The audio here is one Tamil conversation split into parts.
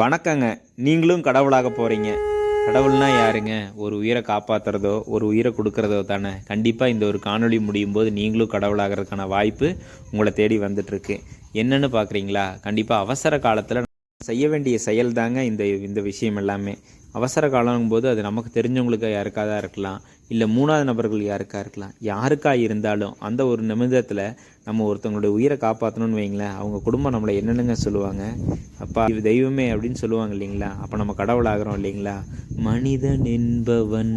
வணக்கங்க. நீங்களும் கடவுளாக போகிறீங்க கடவுள்னா யாருங்க? ஒரு உயிரை காப்பாற்றுறதோ ஒரு உயிரை கொடுக்கறதோ தானே. கண்டிப்பாக இந்த ஒரு காணொளி முடியும் போது நீங்களும் கடவுளாகிறதுக்கான வாய்ப்பு உங்களை தேடி வந்துட்டுருக்கு. என்னென்னு பார்க்குறீங்களா கண்டிப்பாக அவசர காலத்தில் செய்ய வேண்டிய செயல் தாங்க இந்த இந்த விஷயம் எல்லாமே. அவசர காலங்கும்போது அது நமக்கு தெரிஞ்சவங்களுக்கு யாருக்காக தான் இருக்கலாம். இல்லை மூணாவது நபர்கள் யாருக்கா இருக்கலாம். யாருக்கா இருந்தாலும் அந்த ஒரு நிமிடத்தில் நம்ம ஒருத்தவங்களுடைய உயிரை காப்பாற்றணும்னு வைங்களேன். அவங்க குடும்பம் நம்மளை என்னென்னங்க சொல்லுவாங்க? அப்பா இது தெய்வமே அப்படின்னு சொல்லுவாங்க இல்லைங்களா? அப்போ நம்ம கடவுளாகிறோம் இல்லைங்களா? மனிதன் என்பவன்.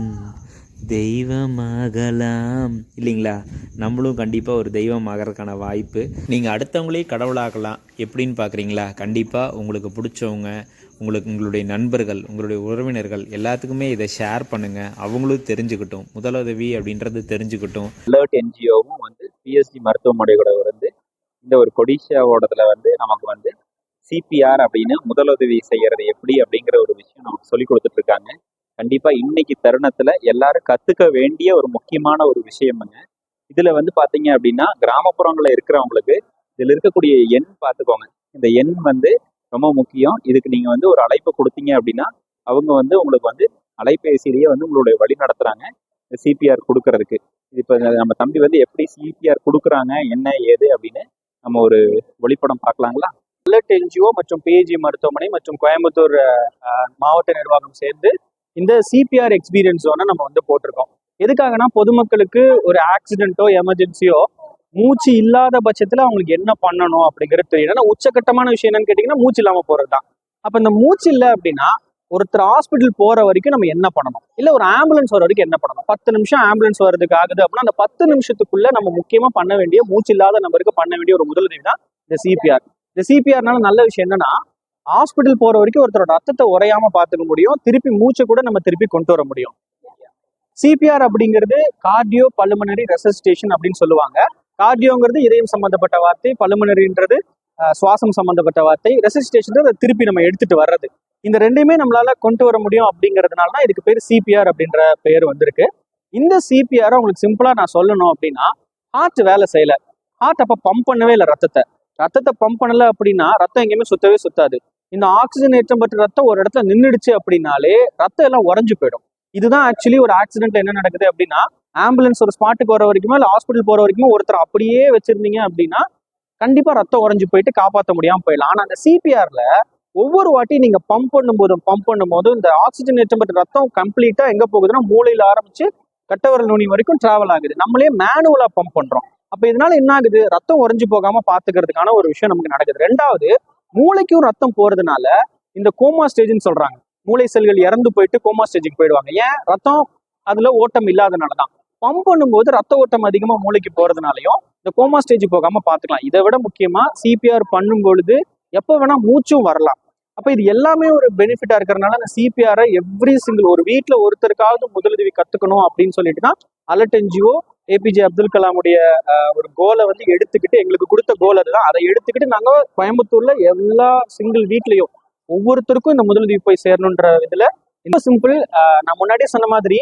தெய்வமாகலாம். இல்லைங்களா? நம்மளும் கண்டிப்பாக ஒரு தெய்வம் ஆகிறதுக்கான வாய்ப்பு. நீங்கள் அடுத்தவங்களே கடவுளாகலாம் எப்படின்னு பார்க்குறீங்களா கண்டிப்பாக உங்களுக்கு பிடிச்சவங்க உங்களுக்கு உங்களுடைய நண்பர்கள் உங்களுடைய உறவினர்கள் எல்லாத்துக்குமே இதை ஷேர் பண்ணுங்கள் அவங்களும் தெரிஞ்சுக்கிட்டும். முதலுதவி அப்படின்றது தெரிஞ்சுக்கிட்டும். அலர்ட் என்ஜிஓவும் வந்து பிஎஸ்சி மருத்துவமனையோட வந்து இந்த ஒரு கொடிஷாவோடதுல வந்து நமக்கு வந்து சிபிஆர் அப்படின்னு முதலுதவி செய்கிறது எப்படி அப்படிங்கிற ஒரு விஷயம் நமக்கு சொல்லி கொடுத்துட்ருக்காங்க கண்டிப்பா இன்னைக்கு தருணத்துல எல்லாரும் கத்துக்க வேண்டிய ஒரு முக்கியமான ஒரு விஷயமுங்க. இதுல வந்து பாத்தீங்க அப்படின்னா கிராமப்புறங்கள்ல இருக்கிறவங்களுக்கு இதுல இருக்கக்கூடிய எண் பார்த்துக்கோங்க இந்த எண் வந்து ரொம்ப முக்கியம். இதுக்கு நீங்க வந்து ஒரு அழைப்பு கொடுத்தீங்க அப்படின்னா அவங்க வந்து உங்களுக்கு வந்து அலைபேசியிலேயே வந்து உங்களுடைய வழி நடத்துறாங்க. சிபிஆர் கொடுக்கறதுக்கு. இப்போ நம்ம தம்பி வந்து எப்படி சிபிஆர் கொடுக்குறாங்க என்ன ஏது அப்படின்னு நம்ம ஒரு ஒளிப்படம் பார்க்கலாங்களா அலர்ட் என்ஜிஓ மற்றும் பிஏஜி மருத்துவமனை மற்றும் கோயம்புத்தூர் மாவட்ட நிர்வாகம் சேர்ந்து இந்த சிபிஆர் எக்ஸ்பீரியன்ஸ் ஜோனை நம்ம வந்து போட்டிருக்கோம். எதுக்காகனா பொதுமக்களுக்கு ஒரு ஆக்சிடென்ட்டோ எமர்ஜென்சியோ மூச்சு இல்லாத பட்சத்தில் அவங்களுக்கு என்ன பண்ணணும் அப்படிங்கிறது தெரியும் ஏன்னா உச்சகட்டமான விஷயம் என்னன்னு கேட்டிங்கன்னா மூச்சு இல்லாமல் போகிறது தான் அப்போ இந்த மூச்சு இல்லை அப்படின்னா ஒருத்தர் ஹாஸ்பிட்டல் போகிற வரைக்கும் நம்ம என்ன பண்ணணும்? இல்லை ஒரு ஆம்புலன்ஸ் வர வரைக்கும் என்ன பண்ணணும்? பத்து நிமிஷம் ஆம்புலன்ஸ் வர்றதுக்கு ஆகுது அப்படின்னா அந்த பத்து நிமிஷத்துக்குள்ள நம்ம முக்கியமாக பண்ண வேண்டிய மூச்சு இல்லாத நபருக்கு பண்ண வேண்டிய ஒரு முதலுதவி தான் இந்த சிபிஆர் இந்த சிபிஆர்னால நல்ல விஷயம் என்னன்னா ஹாஸ்பிட்டல் போற வரைக்கும் ஒருத்தரோட ரத்தத்தை உரையாம பாத்துக்க முடியும். திருப்பி மூச்சை கூட நம்ம திருப்பி கொண்டு வர முடியும். சிபிஆர் அப்படிங்கிறது கார்டியோ பல்லுமனரி ரெசஸ்டேஷன் அப்படின்னு சொல்லுவாங்க. கார்டியோங்கிறது இதயம் சம்பந்தப்பட்ட வார்த்தை பல்லுமனரின்றது சுவாசம் சம்பந்தப்பட்ட வார்த்தை. ரெசிஸ்டேஷன் திருப்பி நம்ம எடுத்துட்டு வர்றது. இந்த ரெண்டுமே நம்மளால கொண்டு வர முடியும் அப்படிங்கிறதுனால தான் இதுக்கு பேர் சிபிஆர் அப்படின்ற பெயர் வந்திருக்கு. இந்த சிபிஆர் உங்களுக்கு சிம்பிளா நான் சொல்லணும் அப்படின்னா ஹார்ட் வேலை செய்யல. ஹார்ட் அப்ப பம்ப் பண்ணவே இல்லை ரத்தத்தை. ரத்தத்தை பம்ப் பண்ணல அப்படின்னா ரத்தம் எங்கேயுமே சுத்தவே சுத்தாது. இந்த ஆக்சிஜன் ஏற்றம் பெற்ற ரத்தம் ஒரு இடத்துல நின்றுடுச்சு அப்படின்னாலே ரத்தம் எல்லாம் உறைஞ்சு போயிடும். இதுதான் ஆக்சுவலி ஒரு ஆக்சிடென்ட்ல என்ன நடக்குது அப்படின்னா ஆம்புலன்ஸ் ஒரு ஸ்பாட்டுக்கு வர வரைக்குமோ இல்லை ஹாஸ்பிட்டல் போற வரைக்குமோ ஒருத்தர் அப்படியே வச்சிருந்தீங்க அப்படின்னா கண்டிப்பா ரத்தம் உறைஞ்சு போயிட்டு காப்பாற்ற முடியாம போயிடலாம். ஆனா அந்த சிபிஆர்ல ஒவ்வொரு வாட்டி நீங்க பம்ப் பண்ணும்போதும் பம்ப் பண்ணும்போது இந்த ஆக்சிஜன் ஏற்றம் பெற்ற ரத்தம் கம்ப்ளீட்டா எங்க போகுதுன்னா மூளையில ஆரம்பிச்சு கட்டவரல் நுனி வரைக்கும் டிராவல் ஆகுது. நம்மளே மேனுவலா பம்ப் பண்றோம். அப்ப இதனால என்ன ஆகுது? ரத்தம் உறைஞ்சு போகாம பாத்துக்கிறதுக்கான ஒரு விஷயம் நமக்கு நடக்குது. ரெண்டாவது மூளைக்கும் ரத்தம் போறதுனால இந்த கோமா ஸ்டேஜ்னு சொல்றாங்க. மூளை செல்கள் இறந்து போயிட்டு கோமா ஸ்டேஜுக்கு போயிடுவாங்க. ஏன்? ரத்தம் அதுல ஓட்டம் இல்லாதனாலதான். பம்ப் பண்ணும்போது ரத்த ஓட்டம் அதிகமா மூளைக்கு போறதுனாலையும் இந்த கோமா ஸ்டேஜ் போகாம பாத்துக்கலாம் இதை விட முக்கியமா சிபிஆர் பண்ணும் பொழுது எப்போ வேணா மூச்சும் வரலாம். அப்ப இது எல்லாமே ஒரு பெனிஃபிட்டா இருக்கிறதுனால அந்த சிபிஆரை எவ்ரி சிங்கிள் ஒரு வீட்டில் ஒருத்தருக்காவது முதலுதவி கத்துக்கணும் அப்படின்னு சொல்லிட்டு தான் அலர்ட் என்ஜிஓ ஏபிஜே அப்துல் கலாமுடைய ஒரு கோலை வந்து எடுத்துக்கிட்டு எங்களுக்கு கொடுத்த கோல் அதுதான். அதை எடுத்துக்கிட்டு நாங்கள் கோயம்புத்தூர்ல எல்லா சிங்கிள் வீட்லேயும் ஒவ்வொருத்தருக்கும் இந்த முதலுதவி போய் சேரணுன்ற இதுல ரொம்ப சிம்பிள் நான் முன்னாடியே சொன்ன மாதிரி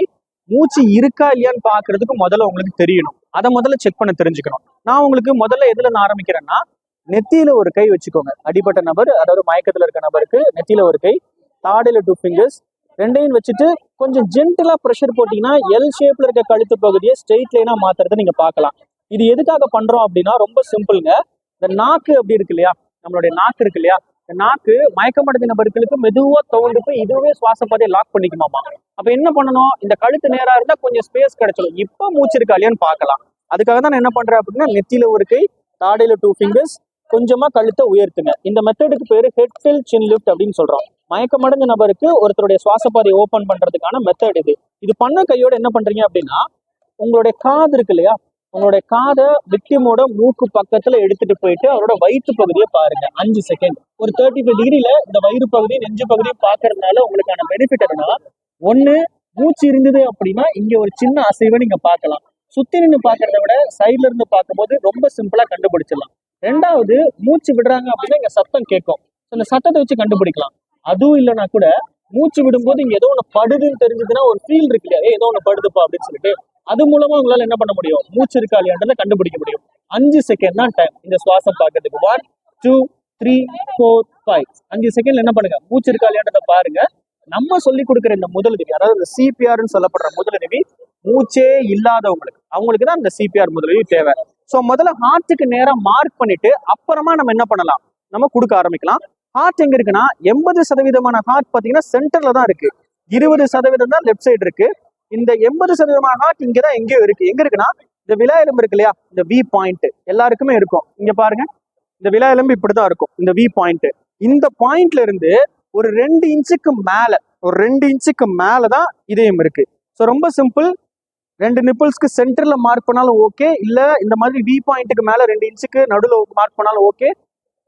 மூச்சு இருக்கா இல்லையான்னு பாக்குறதுக்கு முதல்ல உங்களுக்கு தெரியணும். அதை முதல்ல செக் பண்ண தெரிஞ்சுக்கணும். நான் உங்களுக்கு முதல்ல எதுல நான் ஆரம்பிக்கிறேன்னா நெத்தியில ஒரு கை வச்சுக்கோங்க. அடிபட்ட நபர் அதாவது மயக்கத்துல இருக்க நபருக்கு நெத்தியில ஒரு கை தாடையில டூ ஃபிங்கர்ஸ் ரெண்டையும் வச்சுட்டு கொஞ்சம் ஜென்டலா ப்ரெஷர் போட்டிங்கன்னா எல் ஷேப்ல இருக்க கழுத்து பகுதியை ஸ்ட்ரெயிட் லைனா மாற்றுறதை நீங்க பார்க்கலாம். இது எதுக்காக பண்றோம் அப்படின்னா ரொம்ப சிம்பிளுங்க இந்த நாக்கு அப்படி இருக்கு இல்லையா? நம்மளுடைய நாக்கு இருக்கு இல்லையா? இந்த நாக்கு மயக்கமடைந்த நபர்களுக்கு மெதுவா தோண்டு போய் இதுவே சுவாச பாதையை லாக் பண்ணிக்குமாமா. அப்ப என்ன பண்ணணும்? இந்த கழுத்து நேரா இருந்தா கொஞ்சம் ஸ்பேஸ் கிடைச்சிடும் இப்ப மூச்சு இருக்கா இல்லையான்னு பார்க்கலாம். அதுக்காக தான் நான் என்ன பண்றேன் அப்படின்னா நெத்தியில ஒரு கை தாடையில டூ ஃபிங்கர்ஸ் கொஞ்சமா கழுத்தை உயர்த்துங்க. இந்த மெத்தடுக்கு பேரு ஹெட் ஃபில் சின் லிஃப்ட் அப்படின்னு சொல்றோம். மயக்கமடைந்த நபருக்கு ஒருத்தருடைய சுவாச பாதையை ஓபன் பண்றதுக்கான மெத்தட் இது. இது பண்ண கையோட என்ன பண்றீங்க அப்படின்னா உங்களுடைய காது இருக்கு இல்லையா? உங்களுடைய காதை விக்டிமோட மூக்கு பக்கத்துல எடுத்துட்டு போயிட்டு அவரோட வயிற்று பகுதியை பாருங்க. அஞ்சு செகண்ட் ஒரு தேர்ட்டி ஃபைவ் டிகிரியில இந்த வயிறு பகுதி நெஞ்சு பகுதியும் பாக்குறதுனால உங்களுக்கான பெனிஃபிட் என்னன்னா ஒண்ணு மூச்சு இருந்தது அப்படின்னா இங்க ஒரு சின்ன அசைவை நீங்க பார்க்கலாம். சுத்தி நின்று பாக்குறத விட சைட்ல இருந்து பார்க்கும்போது ரொம்ப சிம்பிளா கண்டுபிடிச்சிடலாம். ரெண்டாவது மூச்சு விடுறாங்க அப்படின்னா இங்க சத்தம் கேட்கும். இந்த சத்தத்தை வச்சு கண்டுபிடிக்கலாம். அதுவும் இல்லைன்னா கூட மூச்சு விடும்போது இங்க ஏதோ ஒண்ணு படுதுன்னு தெரிஞ்சதுன்னா ஒரு ஃபீல் இருக்கு இல்லையா? ஏதோ ஒண்ணு படுதுப்பா அப்படின்னு சொல்லிட்டு அது மூலமா உங்களால என்ன பண்ண முடியும்? மூச்சு இருக்கா இல்லையான்றதை கண்டுபிடிக்க முடியும். அஞ்சு செகண்ட் தான் டைம் இந்த சுவாசம் பார்க்கறதுக்கு. One two three four five அஞ்சு செகண்ட்ல என்ன பண்ணுங்க? மூச்சு இருக்கா இல்லையான்றத பாருங்க. நம்ம சொல்லி கொடுக்குற இந்த முதலுதவி அதாவது சிபிஆர்னு சொல்லப்படுற முதலுதவி மூச்சே இல்லாதவங்களுக்கு. அவங்களுக்கு தான் இந்த சிபிஆர் முதலுதவி தேவை. ஸோ முதல்ல ஹார்ட்டுக்கு நேரா மார்க் பண்ணிட்டு அப்புறமா நம்ம என்ன பண்ணலாம்? நம்ம கொடுக்க ஆரம்பிக்கலாம். ஹார்ட் எங்க இருக்குன்னா எண்பது சதவீதமான ஹார்ட் பாத்தீங்கன்னா சென்டர்ல தான் இருக்கு. இருபது சதவீதம் தான் லெஃப்ட் சைடு இருக்கு. இந்த எண்பது சதவீதமான ஹார்ட் இங்க தான் எங்கேயோ இருக்கு. எங்க இருக்குன்னா இந்த விலா எலும்பு இருக்கு இல்லையா? இந்த வி பாயிண்ட் எல்லாருக்குமே இருக்கும். இங்க பாருங்க. இந்த விலா எலும்பு இப்படிதான் இருக்கும். இந்த வி பாயிண்ட் இந்த பாயிண்ட்ல இருந்து ஒரு ரெண்டு இன்ச்சுக்கு மேல ஒரு ரெண்டு இன்ச்சுக்கு மேலதான் இதயம் இருக்கு. ஸோ ரொம்ப சிம்பிள் ரெண்டு நிப்பிள்ஸ்க்கு சென்டர்ல மார்க் பண்ணாலும் ஓகே இல்ல இந்த மாதிரி வி பாயிண்ட்டுக்கு மேல ரெண்டு இன்ச்சுக்கு நடுவில் மார்க் பண்ணாலும் ஓகே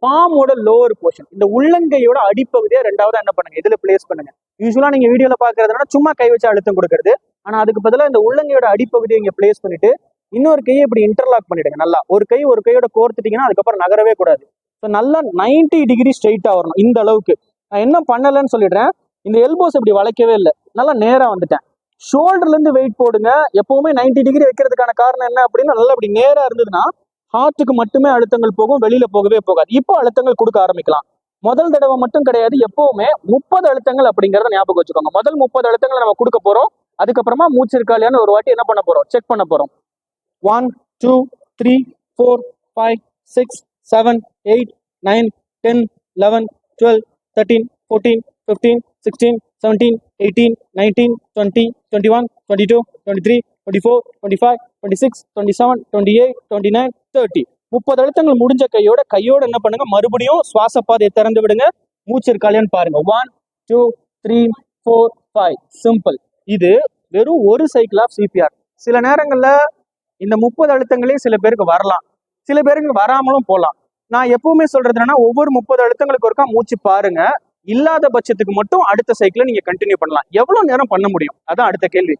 பாமோட லோவர் போர்ஷன் இந்த உள்ளங்கையோட அடிப்பகுதியை ரெண்டாவது என்ன பண்ணுங்க? இதுல பிளேஸ் பண்ணுங்க. யூஸ்வலா நீங்க வீடியோல பாக்குறதுனா சும்மா கை வச்சு அழுத்தம் கொடுக்கறது. ஆனா அதுக்கு பதிலாக இந்த உள்ளங்கையோட அடிப்பகுதியை இங்க பிளேஸ் பண்ணிட்டு இன்னொரு கையை இப்படி இன்டர்லாக் பண்ணிடுங்க நல்லா. ஒரு கை ஒரு கையோட கோர்த்துட்டீங்கன்னா அதுக்கப்புறம் நகரவே கூடாது. ஸோ நல்லா 90 டிகிரி ஸ்ட்ரைட்டா வரணும் இந்த அளவுக்கு. நான் என்ன பண்ணலன்னு சொல்லிடுறேன். இந்த எல்போஸ் இப்படி வளைக்கவே இல்லை. நல்லா நேரா வந்துட்டேன். ஷோல்டர்ல இருந்து வெயிட் போடுங்க. எப்பவுமே 90 டிகிரி வைக்கிறதுக்கான காரணம் என்ன அப்படின்னா நல்லா அப்படி நேரா இருந்ததுன்னா ஹார்ட்டுக்கு மட்டுமே அழுத்தங்கள் போகும் வெளியில போகவே போகாது. இப்போ அழுத்தங்கள் கொடுக்க ஆரம்பிக்கலாம். முதல் தடவை மட்டும் கிடையாது எப்பவுமே முப்பது அழுத்தங்கள் அப்படிங்கறத ஞாபகம் வச்சுக்கோங்க. முதல் முப்பது அழுத்தங்களை நம்ம கொடுக்க போறோம். அதுக்கப்புறமா மூச்சு இருக்கா இல்லையான்னு ஒரு வாட்டி என்ன பண்ண போறோம்? செக் பண்ண போறோம். One two three four five six seven eight nine ten eleven twelve thirteen fourteen fifteen sixteen seventeen eighteen nineteen twenty twenty one twenty two twenty three twenty four twenty five twenty six twenty seven twenty eight twenty nine thirty முப்பது அழுத்தங்கள் முடிஞ்ச கையோட கையோட என்ன பண்ணுங்க? மறுபடியும் சுவாச பாதையை திறந்து விடுங்க. மூச்சு இருக்காளியான்னு பாருங்க. One two three four five simple இது வெறும் ஒரு சைக்கிள் ஆஃப் சிபிஆர் சில நேரங்களில் இந்த முப்பது அழுத்தங்களே சில பேருக்கு வரலாம். சில பேருக்கு வராமலும் போகலாம் நான் எப்பவுமே சொல்றது என்னன்னா ஒவ்வொரு முப்பது அழுத்தங்களுக்கு ஒருக்கா மூச்சு பாருங்க. இல்லாத பட்சத்துக்கு மட்டும் அடுத்த சைக்கிளை நீங்க கண்டினியூ பண்ணலாம். எவ்வளவு நேரம் பண்ண முடியும்? அதான் அடுத்த கேள்வி.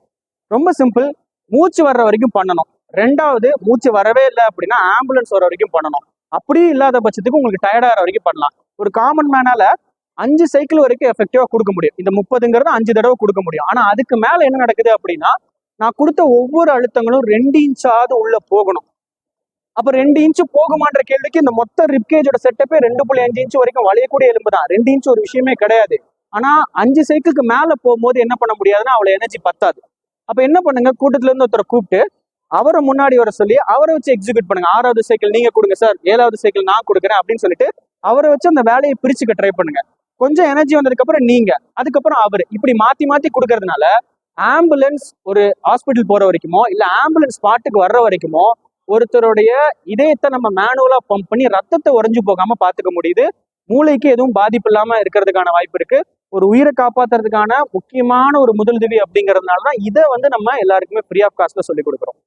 ரொம்ப சிம்பிள் மூச்சு வர்ற வரைக்கும் பண்ணணும். ரெண்டாவது மூச்சு வரவே இல்லை அப்படின்னா ஆம்புலன்ஸ் வர வரைக்கும் பண்ணணும். அப்படியும் இல்லாத பட்சத்துக்கு உங்களுக்கு டயர்டாகிற வரைக்கும் பண்ணலாம். ஒரு காமன் மேனால அஞ்சு சைக்கிள் வரைக்கும் எஃபெக்டிவா கொடுக்க முடியும். இந்த முப்பதுங்கிறது அஞ்சு தடவை கொடுக்க முடியும். ஆனா அதுக்கு மேல என்ன நடக்குது அப்படின்னா நான் கொடுத்த ஒவ்வொரு அழுத்தங்களும் ரெண்டு இன்ச்சாவது உள்ள போகணும். அப்ப ரெண்டு இன்ச்சு போகுமான்ற கேள்விக்கு இந்த மொத்த ரிப்கேஜோட செட்டப்பே ரெண்டு புள்ளி அஞ்சு இன்ச்சு வரைக்கும் வளையக்கூடிய எலும்பு தான். ரெண்டு இன்ச்சு ஒரு விஷயமே கிடையாது. ஆனா அஞ்சு சைக்கிளுக்கு மேல போகும்போது என்ன பண்ண முடியாதுன்னா அவளை எனர்ஜி பத்தாது. அப்ப என்ன பண்ணுங்க? கூட்டத்துல இருந்து ஒருத்தரை கூப்பிட்டு அவரை முன்னாடி வர சொல்லி அவரை வச்சு எக்ஸிக்யூட் பண்ணுங்க. ஆறாவது சைக்கிள் நீங்க கொடுங்க சார் ஏழாவது சைக்கிள் நான் கொடுக்குறேன் அப்படின்னு சொல்லிட்டு அவரை வச்சு அந்த வேலையை பிரிச்சுக்க ட்ரை பண்ணுங்க. கொஞ்சம் எனர்ஜி வந்ததுக்கு அப்புறம் நீங்க அதுக்கப்புறம் அவர். இப்படி மாத்தி மாத்தி கொடுக்கறதுனால ஆம்புலன்ஸ் ஒரு ஹாஸ்பிட்டல் போற வரைக்குமோ இல்ல ஆம்புலன்ஸ் பாட்டுக்கு வர்ற வரைக்குமோ ஒருத்தருடைய இதயத்தை நம்ம மேனுவலா பம்ப் பண்ணி ரத்தத்தை உறைஞ்சு போகாம பாத்துக்க முடியுது. மூளைக்கு எதுவும் பாதிப்பு இல்லாம இருக்கிறதுக்கான வாய்ப்பு இருக்கு. ஒரு உயிரை காப்பாத்துறதுக்கான முக்கியமான ஒரு முதலுதவி அப்படிங்கிறதுனால தான் இதை வந்து நம்ம எல்லாருக்குமே ஃப்ரீ ஆஃப் காஸ்ட்ல சொல்லி கொடுக்குறோம்.